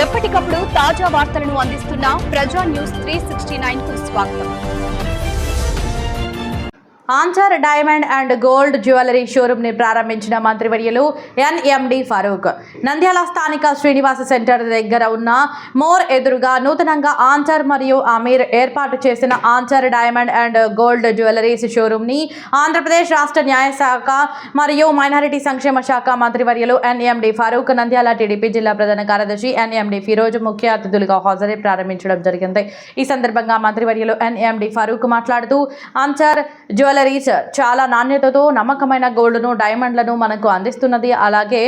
ఎప్పటికప్పుడు తాజా వార్తలను అందిస్తున్న ప్రజా న్యూస్ త్రీ సిక్స్టీ నైన్కు స్వాగతం. Answer diamond and gold jewellery షోరూమ్ని ప్రారంభించిన మంత్రివర్యులు ఎన్ఎండి ఫరూక్. నంద్యాల స్థానిక శ్రీనివాస సెంటర్ దగ్గర ఉన్న మోర్ ఎదురుగా నూతనంగా ఆన్సర్ మరియు అమీర్ ఏర్పాటు చేసిన answer diamond and gold jewelleries షోరూమ్ని Andhra Pradesh రాష్ట్ర న్యాయశాఖ మరియు మైనారిటీ సంక్షేమ శాఖ మంత్రివర్యులు ఎన్ఎండి ఫరూక్ నంద్యాల టీడీపీ జిల్లా ప్రధాన కార్యదర్శి ఎన్ఎండి ఫిరోజ్ ముఖ్య అతిథులుగా హాజరై ప్రారంభించడం జరిగింది. ఈ సందర్భంగా మంత్రివర్యులు ఎన్ఎండి ఫరూక్ మాట్లాడుతూ ఆన్సర్ జ్యువెలరీస్ చాలా నాణ్యతతో నమ్మకమైన గోల్డ్ను డైమండ్లను మనకు అందిస్తున్నది. అలాగే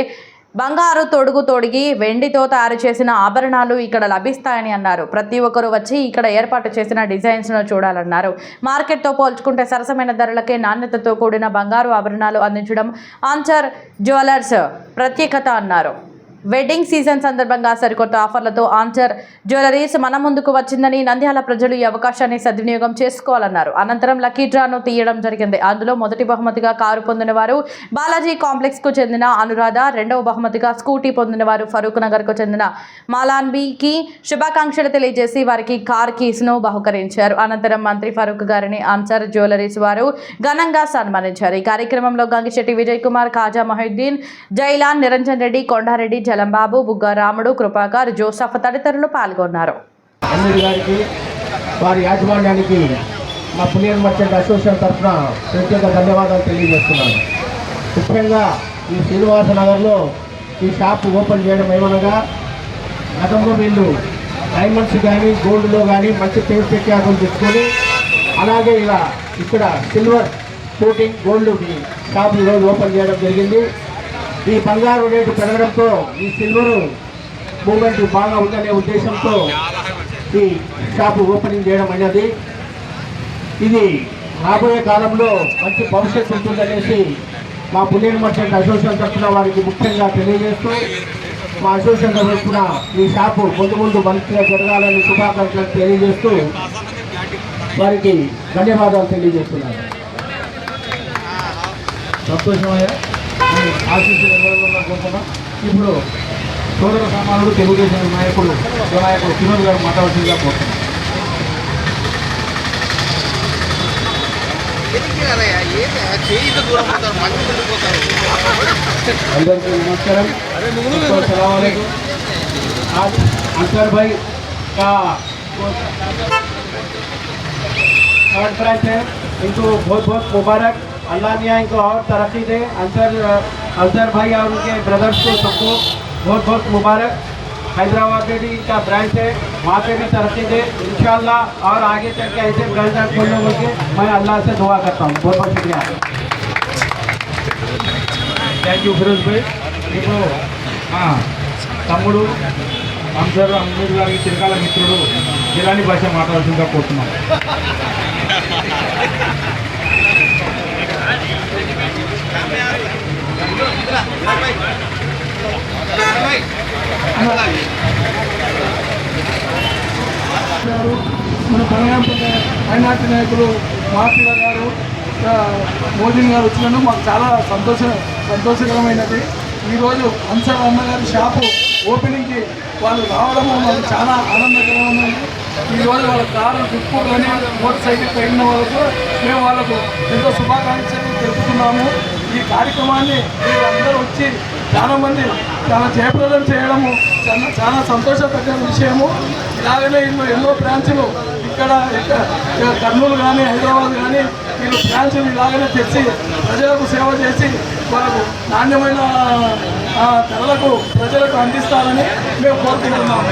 బంగారు తొడుగు తొడిగి వెండితో తయారు చేసిన ఆభరణాలు ఇక్కడ లభిస్తాయని అన్నారు. ప్రతి ఒక్కరూ వచ్చి ఇక్కడ ఏర్పాటు చేసిన డిజైన్స్ను చూడాలన్నారు. మార్కెట్తో పోల్చుకుంటే సరసమైన ధరలకే నాణ్యతతో కూడిన బంగారు ఆభరణాలు అందించడం ఆన్సర్ జ్యువెలర్స్ ప్రత్యేకత అన్నారు. వెడ్డింగ్ సీజన్ సందర్భంగా సరికొత్త ఆఫర్లతో ఆన్సర్ జ్యువెలరీస్ మన ముందుకు వచ్చిందని నంద్యాల ప్రజలు ఈ అవకాశాన్ని సద్వినియోగం చేసుకోవాలన్నారు. అనంతరం లక్కీ డ్రాను తీయడం జరిగింది. అందులో మొదటి బహుమతిగా కారు పొందిన వారు బాలాజీ కాంప్లెక్స్కు చెందిన అనురాధ రెండవ బహుమతిగా స్కూటీ పొందిన వారు ఫరూక్ నగర్కు చెందిన మాలాన్బీకి శుభాకాంక్షలు తెలియజేసి వారికి కార్ కీస్ను బహుకరించారు. అనంతరం మంత్రి ఫరూక్ గారిని ఆన్సర్ జ్యువెలరీస్ వారు ఘనంగా సన్మానించారు. ఈ కార్యక్రమంలో గంగిశెట్టి విజయ్ కుమార్ ఖాజా మొహిద్దీన్ జైలాన్ నిరంజన్ రెడ్డి కొండారెడ్డి జలంబాబు బుగ్గారాముడు కృపాకర్ జోసఫ్ తదితరులు పాల్గొన్నారు. గారికి వారి యాజమాన్యానికి మా పులియన్ మర్చెంట్ అసోసియేషన్ తరఫున ప్రత్యేక ధన్యవాదాలు తెలియజేస్తున్నాను. ముఖ్యంగా ఈ శ్రీనివాస నగర్లో ఈ షాప్ ఓపెన్ చేయడం ఏమనగా గతంలో వీళ్ళు డైమండ్స్ కానీ గోల్డ్లో కానీ మంచి పేరు ప్రఖ్యాతులు తెచ్చుకొని అలాగే ఇలా ఇక్కడ సిల్వర్ కోటింగ్ గోల్డ్ షాప్ ఈరోజు ఓపెన్ చేయడం జరిగింది. ఈ బంగారు రేటు పెరగడంతో ఈ సిల్వర్ మూమెంట్ బాగా ఉందనే ఉద్దేశంతో ఈ షాపు ఓపెనింగ్ చేయడం అనేది. ఇది రాబోయే కాలంలో మంచి భవిష్యత్తు ఉంటుందనేసి మా పులియన్ మర్చెంట్ అసోసియేషన్ తరఫున వారికి ముఖ్యంగా తెలియజేస్తూ మా అసోసియేషన్ తరఫున ఈ షాపు ముందు ముందు మంచిగా జరగాలని శుభాకాంక్షలు తెలియజేస్తూ వారికి ధన్యవాదాలు తెలియజేస్తున్నారు సంతోషమయ్యా మీ ఆశీస్సులు ఎవరు కోరుకున్నాం ఇప్పుడు సోదర సమానుడు తెలుగుదేశం నాయకుడు నాయకుడు వినోద్ గారు మాట్లాడాల్సిందిగా కోరుతున్నాం అందరికీ नमस्कार सबको सलाम वालेकुम आज अंसर भाई का थर्ड प्राइज है इनको बहुत बहुत मुबारक अल्लाह मियाँ इनको और तरक्की दे अंसर अंसर भाई और उनके ब्रदर्स को सबको बहुत बहुत मुबारक हैदराबाद में भी इनका ब्रांच है वहाँ पे भी तरक्की दे इंशाल्लाह और आगे चल के ऐसे ब्रांच खोलने बोल के मैं अल्लाह से दुआ करता हूँ बहुत बहुत शुक्रिया థ్యాంక్ యూ ఫిరోజ్ భాయ్ ఇప్పుడు ఆ, తమ్ముడు అంసర్ అమీర్ గారికి చిరకాల మిత్రుడు జిలాని భాష మాట్లాడాల్సిందిగా కోరుతున్నాం మన పనగాంపేట మైనార్టీ నాయకులు మహాత్మా గారు మోదీ గారు వచ్చినందుకు మాకు చాలా సంతోష సంతోషకరమైనది. ఈరోజు అన్సర్ అన్నగారి షాపు ఓపెనింగ్కి వాళ్ళు రావడము మాకు చాలా ఆనందకరమైనది. ఈరోజు వాళ్ళ కారు దుప్పులని మోటార్ సైకిల్ పెరిగిన వాళ్ళకు మేము వాళ్ళకు ఎంతో శుభాకాంక్షలు తెలుపుతున్నాము. ఈ కార్యక్రమాన్ని మీరందరూ వచ్చి చాలామంది చాలా జయప్రదం చేయడము చాలా చాలా సంతోషకర విషయము. ఇలాగనే ఎన్నో ఎన్నో బ్రాంచ్లు ఇక్కడ కర్నూలు కానీ హైదరాబాద్ కానీ వీళ్ళు బ్రాంచులు ఇలాగనే తెచ్చి ప్రజలకు సేవ చేసి వాళ్ళకు నాణ్యమైన ధరలకు ప్రజలకు అందిస్తారని మేము కోరుకుంటున్నాము.